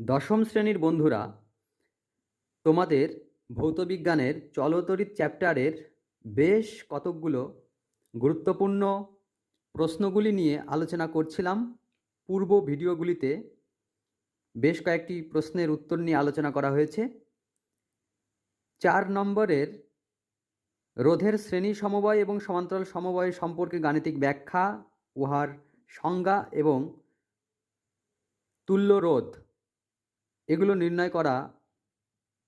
দশম শ্রেণির বন্ধুরা, তোমাদের ভৌতবিজ্ঞানের চলতরিৎ চ্যাপ্টারের বেশ কতকগুলো গুরুত্বপূর্ণ প্রশ্নগুলি নিয়ে আলোচনা করছিলাম। পূর্ব ভিডিওগুলিতে বেশ কয়েকটি প্রশ্নের উত্তর নিয়ে আলোচনা করা হয়েছে। চার নম্বরের রোধের শ্রেণি সমবায় এবং সমান্তরাল সমবায় সম্পর্কে গাণিতিক ব্যাখ্যা, উহার সংজ্ঞা এবং তুল্য রোধ। এগুলো নির্ণয় করা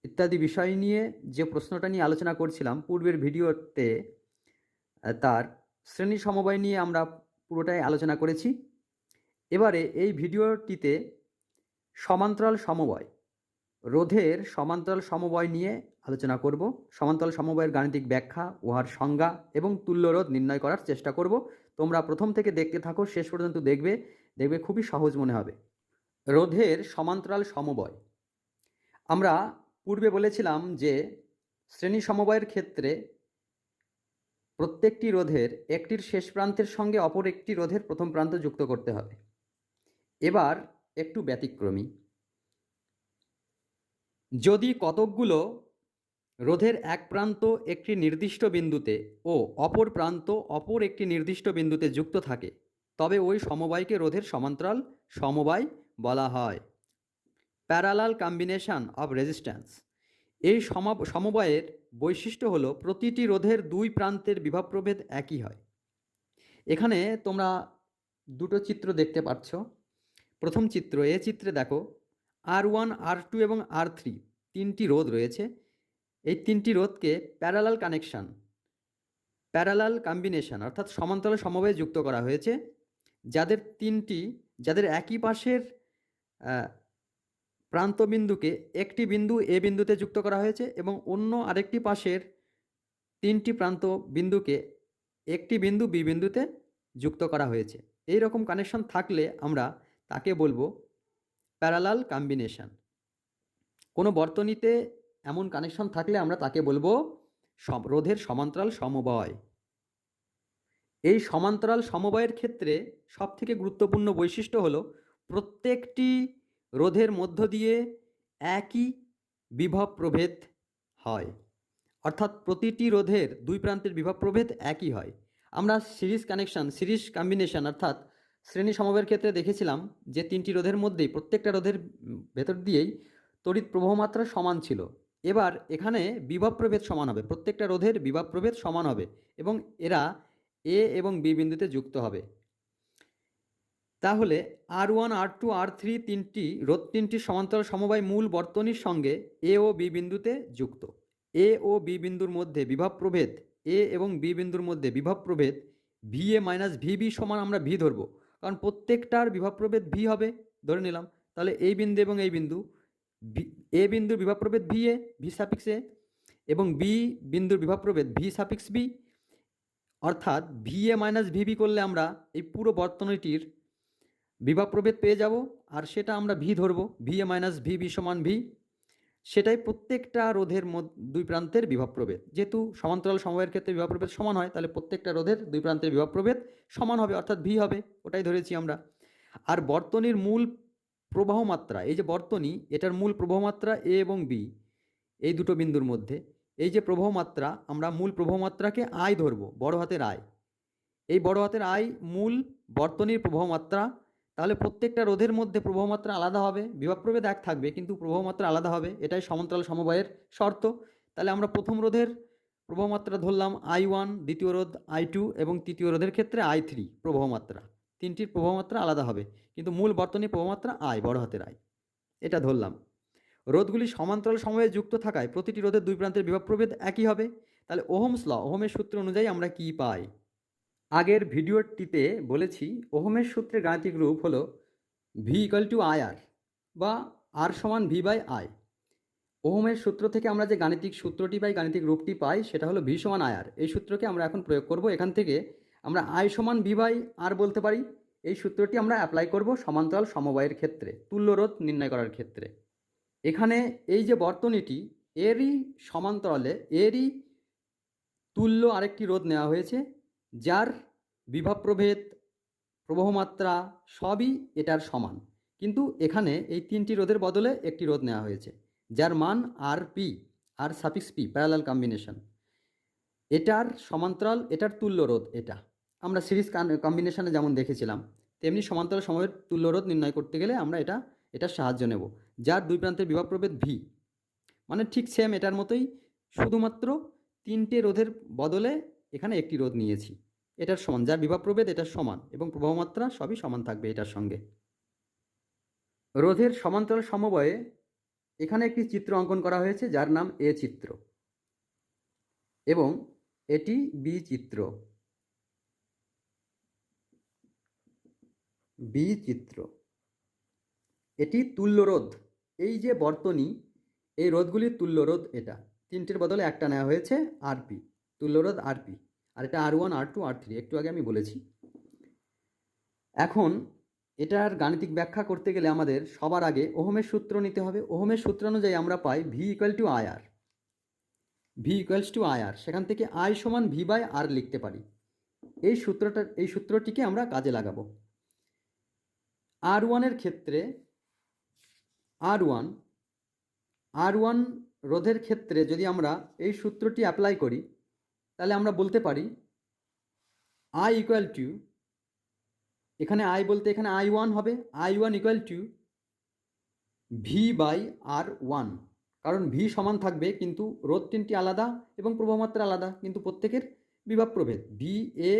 ইত্যাদি বিষয় নিয়ে যে প্রশ্নটা নিয়ে আলোচনা করছিলাম পূর্বের ভিডিওতে তার শ্রেণি সমবায় নিয়ে আমরা পুরোটাই আলোচনা করেছি। এবারে এই ভিডিওটিতে সমান্তরাল সমবায়, রোধের সমান্তরাল সমবায় নিয়ে আলোচনা করব। সমান্তরাল সমবায়ের গাণিতিক ব্যাখ্যা, উহার সংজ্ঞা এবং তুল্যরোধ নির্ণয় করার চেষ্টা করব। তোমরা প্রথম থেকে দেখতে থাকো, শেষ পর্যন্ত দেখবে দেখবে খুবই সহজ মনে হবে। রোধের সমান্তরাল সমবয়। আমরা পূর্বে বলেছিলাম যে শ্রেণি সমবায়ের ক্ষেত্রে প্রত্যেকটি রোধের একটির শেষ প্রান্তের সঙ্গে অপর একটি রোধের প্রথম প্রান্ত যুক্ত করতে হবে। এবার একটু ব্যতিক্রমী। যদি কতকগুলো রোধের এক প্রান্ত একটি নির্দিষ্ট বিন্দুতে ও অপর প্রান্ত অপর একটি নির্দিষ্ট বিন্দুতে যুক্ত থাকে, তবে ওই সমবায়কে রোধের সমান্তরাল সমবায় বলা হয়। Parallel combination of resistance. এই সমা- সমবায়ের বৈশিষ্ট্য হলো প্রতিটি রোধের দুই প্রান্তের বিভব প্রভেদ একই হয়। এখানে তোমরা দুটো চিত্র দেখতে পাচ্ছ। প্রথম চিত্র, এ চিত্রে দেখো, আর ওয়ান, আর টু এবং আর থ্রি তিনটি রোধ রয়েছে। এই তিনটি রোধকে প্যারালাল কানেকশন, প্যারালাল কম্বিনেশন অর্থাৎ সমান্তরাল সমবায়ে যুক্ত করা হয়েছে। যাদের তিনটি, যাদের একই পাশের প্রান্তবিন্দুকে একটি বিন্দু এ বিন্দুতে যুক্ত করা হয়েছে এবং অন্য আরেকটি পাশের তিনটি প্রান্ত বিন্দুকে একটি বিন্দু বি বিন্দুতে যুক্ত করা হয়েছে। এই রকম কানেকশন থাকলে আমরা তাকে বলব প্যারালাল কম্বিনেশন কোনো বর্তনীতে এমন কানেকশন থাকলে আমরা তাকে বলব রোধের সমান্তরাল সমবায়। এই সমান্তরাল সমবায়ের ক্ষেত্রে সবথেকে গুরুত্বপূর্ণ বৈশিষ্ট্য হলো প্রত্যেকটি রোধের মধ্য দিয়ে একই বিভব প্রভেদ হয়। অর্থাৎ প্রতিটি রোধের দুই প্রান্তের বিভব প্রভেদ একই হয়। আমরা সিরিজ কানেকশন, সিরিজ কম্বিনেশন অর্থাৎ শ্রেণি সমবের ক্ষেত্রে দেখেছিলাম যে তিনটি রোধের মধ্যেই প্রত্যেকটা রোধের ভেতর দিয়েই তড়িৎ প্রবাহমাত্রা সমান ছিল। এবার এখানে বিভব প্রভেদ সমান হবে, প্রত্যেকটা রোধের বিভব প্রভেদ সমান হবে এবং এরা এ এবং বি বিন্দুতে যুক্ত হবে। তাহলে R one, R two, R three তিনটি রোধ তিনটি সমান্তরাল সমবায় মূল বর্তনীর সঙ্গে এ ও বি বিন্দুতে যুক্ত। এ ও বি বিন্দুর মধ্যে বিভব প্রভেদ এ এবং বি বিন্দুর মধ্যে বিভব প্রভেদ V A minus V B সমান আমরা ভি ধরবো। কারণ প্রত্যেকটার বিভব প্রভেদ ভি হবে, ধরে নিলাম। তাহলে এই বিন্দু এবং এই বিন্দু এ বিন্দুর বিভব প্রভেদ ভি এ ভি সাপিক্স এ এবং বি বিন্দুর বিভব প্রভেদ ভি সাপিক্স বি অর্থাৎ V A minus V VB করলে আমরা এই পুরো বর্তনীটির বিভব প্রভেদ পেয়ে যাব, আর সেটা আমরা ভি ধরবো, V A minus V B সমান ভি। সেটাই প্রত্যেকটা রোধের দুই প্রান্তের বিভব প্রভেদ। যেহেতু সমান্তরাল সময়ের ক্ষেত্রে বিভব প্রভেদ সমান হয়, তাহলে প্রত্যেকটা রোধের দুই প্রান্তের বিভব প্রভেদ সমান হবে, অর্থাৎ ভি হবে, ওটাই ধরেছি আমরা। আর বর্তনীর মূল প্রবাহ মাত্রা এই যে বর্তনী, এটার মূল প্রবাহ মাত্রা এ এবং বি, এই দুটো বিন্দুর মধ্যে। এই যে প্রবাহ মাত্রা আমরা মূল প্রবাহ মাত্রাকে আয় ধরবো, বড় হাতের আয় এই বড় হাতের আয় মূল বর্তনীর প্রবাহ মাত্রা তাহলে প্রত্যেকটা রোধের মধ্যে প্রবাহ মাত্রা আলাদা হবে বিভব প্রভেদ এক থাকবে, কিন্তু প্রবাহ মাত্রা আলাদা হবে, এটাই সমান্তরাল সমবায়ের শর্ত। তাহলে আমরা প্রথম রোধের প্রবাহ মাত্রা ধরলাম আই ওয়ান দ্বিতীয় রোধ আই টু এবং তৃতীয় রোধের ক্ষেত্রে আই থ্রি প্রবাহ মাত্রা তিনটির প্রবাহ মাত্রা আলাদা হবে, কিন্তু মূল বর্তনীর প্রবাহ মাত্রা আয় বড় হাতের আয় এটা ধরলাম। রোধগুলি সমান্তরাল সময়ে যুক্ত থাকায় প্রতিটি রোধের দুই প্রান্তের বিভব প্রভেদ একই হবে। তাহলে ওহমস ল, ওহমের সূত্র অনুযায়ী আমরা কি পাই? আগের ভিডিওটিতে বলেছি, ওহমের সূত্রে গাণিতিক রূপ হলো V equal to I R বা আর সমান ভি বাই আই ওহমের সূত্র থেকে আমরা যে গাণিতিক সূত্রটি পাই, গাণিতিক রূপটি পাই, সেটা হলো ভি সমান আই আর এই সূত্রকে আমরা এখন প্রয়োগ করব। এখান থেকে আমরা আই সমান ভি বাই আর বলতে পারি। এই সূত্রটি আমরা অ্যাপ্লাই করব সমান্তরাল সমবায়ের ক্ষেত্রে, তুল্যরোধ নির্ণয় করার ক্ষেত্রে। এখানে এই যে বর্তনীটি, এরই সমান্তরালে, এরই তুল্য আরেকটি রোধ নেওয়া হয়েছে। যার বিভব প্রভেদ প্রবাহমাত্রা সবই এটার সমান। কিন্তু এখানে এই তিনটি রোধের বদলে একটি রোধ নেওয়া হয়েছে, যার মান R P R suffix P parallel combination এটার সমান্তরাল, এটার তুল্য রোধ এটা। আমরা সিরিজ কম্বিনেশনে যেমন দেখেছিলাম, তেমনি সমান্তরাল সময়ের তুল্য রোধ নির্ণয় করতে গেলে আমরা এটা, এটার সাহায্য নেব, যার দুই প্রান্তের বিভব প্রভেদ ভি মানে ঠিক সেম এটার মতোই শুধুমাত্র তিনটে রোধের বদলে এখানে একটি রোধ নিয়েছি। এটার সমান, যার বিভব প্রভেদ এটার সমান এবং প্রবাহমাত্রা সবই সমান থাকবে এটার সঙ্গে। রোধের সমান্তরাল সমবয়ে এখানে একটি চিত্র অঙ্কন করা হয়েছে, যার নাম এ চিত্র। এবং এটি বি চিত্র। বি চিত্র। এটি তুল্যরোধ এই যে বর্তনী, এই রোধগুলির তুল্যরোধ এটা। তিনটির বদলে একটা নেওয়া হয়েছে আরপি তুল্যরোধ আরপি আর এটা R one R two R three একটু আগে আমি বলেছি। এখন এটার গাণিতিক ব্যাখ্যা করতে গেলে আমাদের সবার আগে ওহমের সূত্র নিতে হবে। ওহমের সূত্র অনুযায়ী আমরা পাই V equal to I R V equals to I R সেখান থেকে আই সমান ভি বাই আর লিখতে পারি। এই সূত্রটা, এই সূত্রটিকে আমরা কাজে লাগাবো। আর ওয়ানের ক্ষেত্রে আর ওয়ান আর ওয়ান রোধের ক্ষেত্রে যদি আমরা এই সূত্রটি অ্যাপ্লাই করি তাহলে আমরা বলতে পারি আই ইকুয়াল টু এখানে আই বলতে এখানে আই ওয়ান হবে I one equal to V by R one কারণ ভি সমান থাকবে কিন্তু রোধ তিনটি আলাদা এবং প্রবাহমাত্রা আলাদা, কিন্তু প্রত্যেকের বিভাব প্রভেদ। V A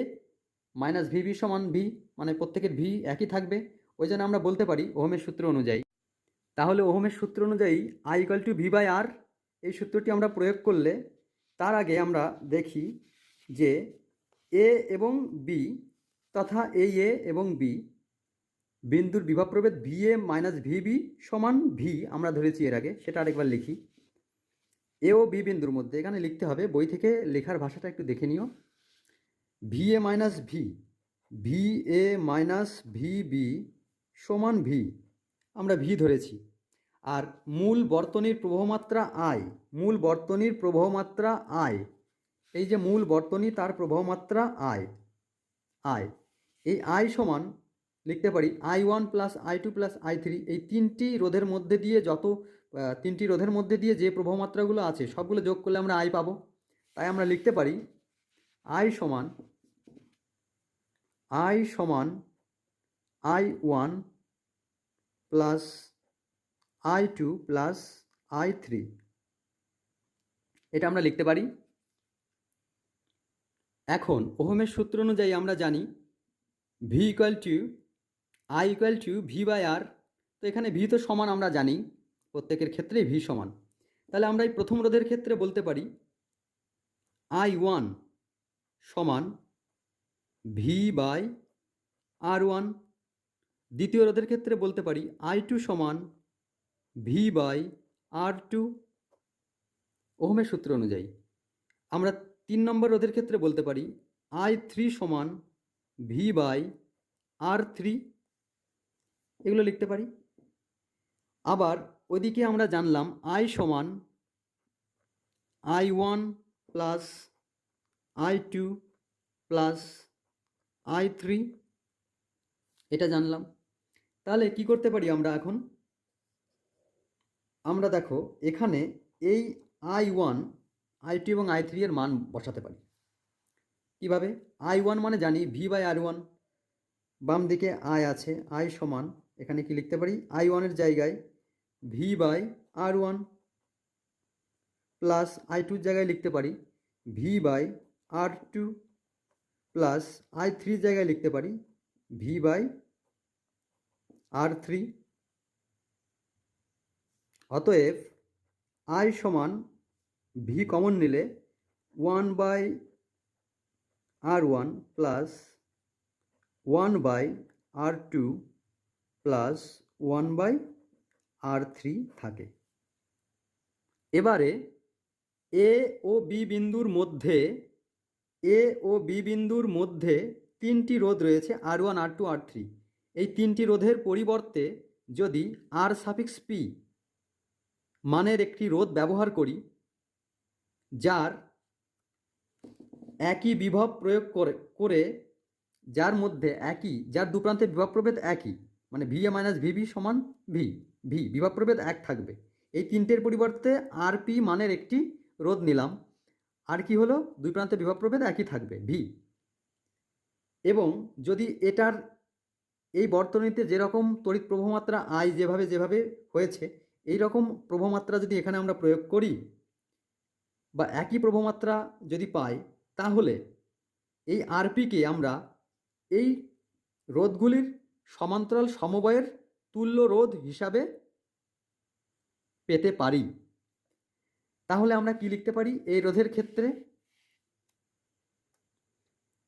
minus V V সমান ভি মানে প্রত্যেকের ভি একই থাকবে। ওই জন্য আমরা বলতে পারি ওহমের সূত্র অনুযায়ী। তাহলে ওহমের সূত্র অনুযায়ী I equal to V by R এই সূত্রটি আমরা প্রয়োগ করলে তার আগে আমরা দেখি যে এ এবং বি তথা এ এ এবং বি বিন্দুর বিভব প্রভেদ V A minus V B সমান ভি আমরা ধরেছি এর আগে, সেটা আরেকবার লিখি। এ ও বি বিন্দুর মধ্যে, এখানে লিখতে হবে, বই থেকে লেখার ভাষাটা একটু দেখে নিও। V A minus V V A minus V B সমান ভি, আমরা ভি ধরেছি। আর মূল বর্তনীর প্রবাহমাত্রা আয় মূল বর্তনীর প্রবাহমাত্রা আয় এই যে মূল বর্তনী, তার প্রবাহমাত্রা আয় আয় এই আয় সমান, লিখতে পারি I one plus I two plus I three এই তিনটি রোধের মধ্যে দিয়ে যত তিনটি রোধের মধ্যে দিয়ে যে প্রবাহমাত্রাগুলো আছে, সবগুলো যোগ করলে আমরা আয় পাবো। তাই আমরা লিখতে পারি আই সমান আই সমান I one plus I two plus I three এটা আমরা লিখতে পারি। এখন ওহমের সূত্র অনুযায়ী আমরা জানি V equal to I equal to V by R তো এখানে ভি তো সমান আমরা জানি, প্রত্যেকের ক্ষেত্রেই ভি সমান। তাহলে আমরা এই প্রথম রোধের ক্ষেত্রে বলতে পারি আই ওয়ান সমান ভি বাই আর ওয়ান দ্বিতীয় রোধের ক্ষেত্রে বলতে পারি আই টু সমান ভি বাই আর টু ওহমের সূত্র অনুযায়ী। আমরা তিন নম্বর রোধের ক্ষেত্রে বলতে পারি আই থ্রি সমান ভি বাই আর থ্রি এগুলো লিখতে পারি। আবার ওইদিকে আমরা জানলাম আই সমান I one plus I two plus I three এটা জানলাম। তাহলে কি করতে পারি আমরা এখন? আমরা দেখো এখানে এই আই ওয়ান আই টু এবং আই থ্রি এর মান বসাতে পারি। কীভাবে? আই ওয়ান মানে জানি ভি বাই আর ওয়ান বাম দিকে আই আছে আই সমান, এখানে কি লিখতে পারি? আই ওয়ানের জায়গায় V by R one plus I টুর জায়গায় লিখতে পারি। V by R two plus I থ্রির জায়গায় লিখতে পারি। ভি বাই আর থ্রি অতএব আই সমান ভি কমন নিলে one by R one plus one by R two plus one by R three থাকে। এবারে এ ও বি বিন্দুর মধ্যে এ ও বি বিন্দুর মধ্যে তিনটি রোধ রয়েছে R one R two R three এই তিনটি রোধের পরিবর্তে যদি আর সাফিক্স পি মানের একটি রোধ ব্যবহার করি, যার একই বিভব প্রয়োগ করে করে যার মধ্যে একই, যার দু প্রান্তে বিভব প্রভেদ একই মানে ভি এ মাইনাস ভিবি সমান ভি ভি বিভব প্রভেদ এক থাকবে। এই তিনটের পরিবর্তে আর পি মানের একটি রোধ নিলাম। আর কি হলো? দুই প্রান্তে বিভব প্রভেদ একই থাকবে ভি এবং যদি এটার এই বর্তনীতে যেরকম তড়িৎ প্রবাহমাত্রা আই যেভাবে যেভাবে হয়েছে এই রকম প্রবাহমাত্রা যদি এখানে আমরা প্রয়োগ করি বা একই প্রবাহমাত্রা যদি পাই, তাহলে এই আরপিকে আমরা এই রোধগুলির সমান্তরাল সমবায়ের তুল্য রোধ হিসাবে পেতে পারি। তাহলে আমরা কি লিখতে পারি? এই রোধের ক্ষেত্রে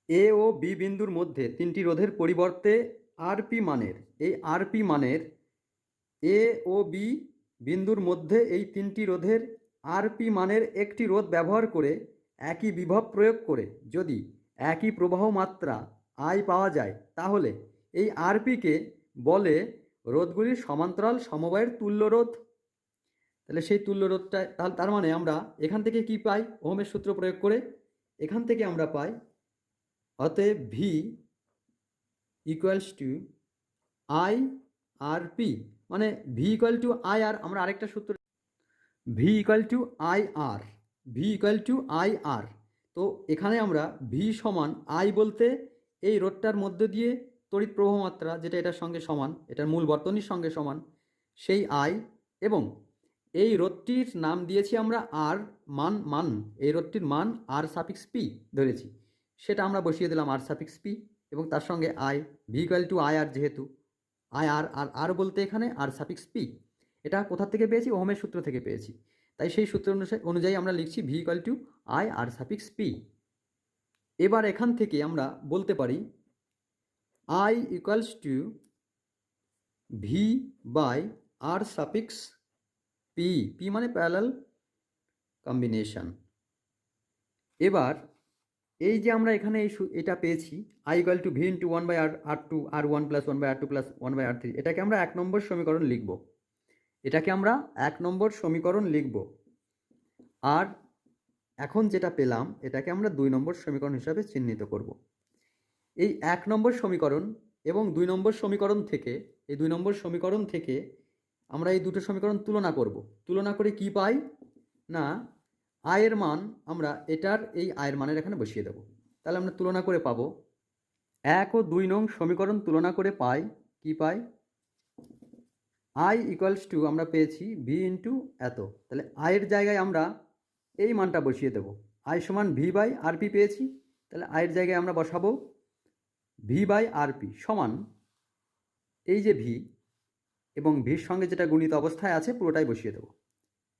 এ ও বি বিন্দুর মধ্যে তিনটি রোধের পরিবর্তে আরপি মানের, এই আরপি মানের এ ও বি বিন্দুর মধ্যে এই তিনটি রোধের আরপি মানের একটি রোধ ব্যবহার করে একই বিভব প্রয়োগ করে যদি একই প্রবাহ মাত্রা আই পাওয়া যায়, তাহলে এই আরপিকে বলে রোধগুলির সমান্তরাল সমবায়ের তুল্য রোধ। তাহলে সেই তুল্য রোধটা তার মানে আমরা এখান থেকে কি পাই? ওহমের সূত্র প্রয়োগ করে এখান থেকে আমরা পাই, অতএব V equals to I R P মানে V equal to I R আমরা আরেকটা সূত্র V equal to I R V equal to I R তো এখানে আমরা ভি সমান আই বলতে এই রোডটার মধ্য দিয়ে তড়িৎ প্রবাহ মাত্রা, যেটা এটার সঙ্গে সমান, এটার মূল বর্তনীর সঙ্গে সমান, সেই আই এবং এই রোডটির নাম দিয়েছি আমরা আর মান মান, এই রোডটির মান আর সাফিক্স পি ধরেছি। সেটা আমরা বসিয়ে দিলাম আর সাফিক্স পি এবং তার সঙ্গে I V equal to I R যেহেতু আই আর আর আর বলতে এখানে আর সাফিক্স পি। এটা কোথা থেকে পেয়েছি? ওহমের সূত্র থেকে পেয়েছি। তাই সেই সূত্র অনুসারে, অনুযায়ী আমরা লিখছি V equal to I R suffix P. এবার এখান থেকে আমরা বলতে পারি, I equals to V by R suffix P. P মানে প্যারালাল কম্বিনেশন এবার এই যে আমরা এখানে এই এটা পেয়েছি I equal to V into one by R R two R one plus one by R two plus one by R three এটাকে আমরা এক নম্বর সমীকরণ লিখব। এটাকে আমরা এক নম্বর সমীকরণ লিখব। আর এখন যেটা পেলাম, এটাকে আমরা দুই নম্বর সমীকরণ হিসাবে চিহ্নিত করব। এই এক নম্বর সমীকরণ এবং দুই নম্বর সমীকরণ থেকে, এই দুই নম্বর সমীকরণ থেকে আমরা এই দুটো সমীকরণ তুলনা করব। তুলনা করে কি পাই? না আয়ের মান আমরা এটার এই আয়ের মানের এখানে বসিয়ে দেব। তাহলে আমরা তুলনা করে পাবো। এক ও দুই নং সমীকরণ তুলনা করে পাই, কি পাই? আই ইকুয়ালস টু আমরা পেয়েছি ভি ইন্টু এত। তাহলে আয়ের জায়গায় আমরা এই মানটা বসিয়ে দেব। আই সমান ভি বাই আরপি পেয়েছি। তাহলে আয়ের জায়গায় আমরা বসাবো ভি বাই আরপি সমান এই যে ভি এবং ভির সঙ্গে যেটা গুণিত অবস্থায় আছে পুরোটাই বসিয়ে দেবো।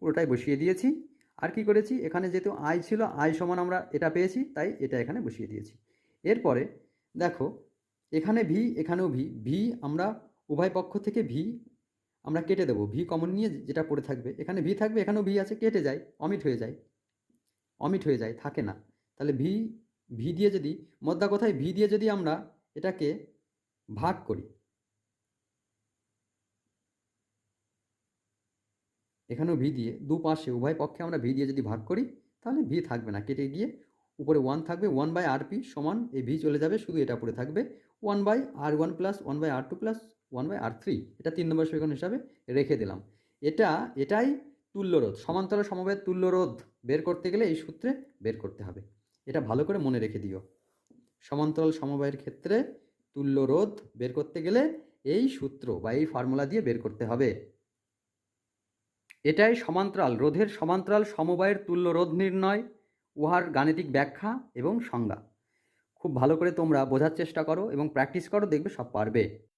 পুরোটাই বসিয়ে দিয়েছি। আর কি করেছি? এখানে যেহেতু আই ছিল আই সমান আমরা এটা পেয়েছি, তাই এটা এখানে বসিয়ে দিয়েছি। এরপরে দেখো, এখানে ভি এখানেও ভি ভি আমরা উভয় পক্ষ থেকে ভি আমরা কেটে দেবো। ভি কমন নিয়ে যেটা পড়ে থাকবে, এখানে ভি থাকবে, এখানেও ভি আছে, কেটে যায় অমিট হয়ে যায়। অমিট হয়ে যায়, থাকে না। তাহলে ভি ভি দিয়ে যদি, মদ্দা কথায় ভি দিয়ে যদি আমরা এটাকে ভাগ করি এখানেও ভি দিয়ে দুপাশে উভয় পক্ষে আমরা ভি দিয়ে যদি ভাগ করি, তাহলে ভি থাকবে না, কেটে গিয়ে উপরে ওয়ান থাকবে ওয়ান বাই আর পি সমান, এই ভি চলে যাবে, শুধু এটা পড়ে থাকবে one by R one plus one by R two plus one by R three এটা তিন নম্বর সমীকরণ হিসাবে রেখে দিলাম। এটা, এটাই তুল্যরোধ, সমান্তরাল সমবায়ের তুল্যরোধ বের করতে গেলে এই সূত্রে বের করতে হবে। এটা ভালো করে মনে রেখে দিও। সমান্তরাল সমবায়ের ক্ষেত্রে তুল্যরোধ বের করতে গেলে এই সূত্র বা এই ফর্মুলা দিয়ে বের করতে হবে। এটাই সমান্তরাল, রোধের সমান্তরাল সমবায়ের তুল্য রোধ নির্ণয়, উহার গাণিতিক ব্যাখ্যা এবং সংজ্ঞা। খুব ভালো করে তোমরা বোঝার চেষ্টা করো এবং প্র্যাকটিস করো, দেখবে সব পারবে।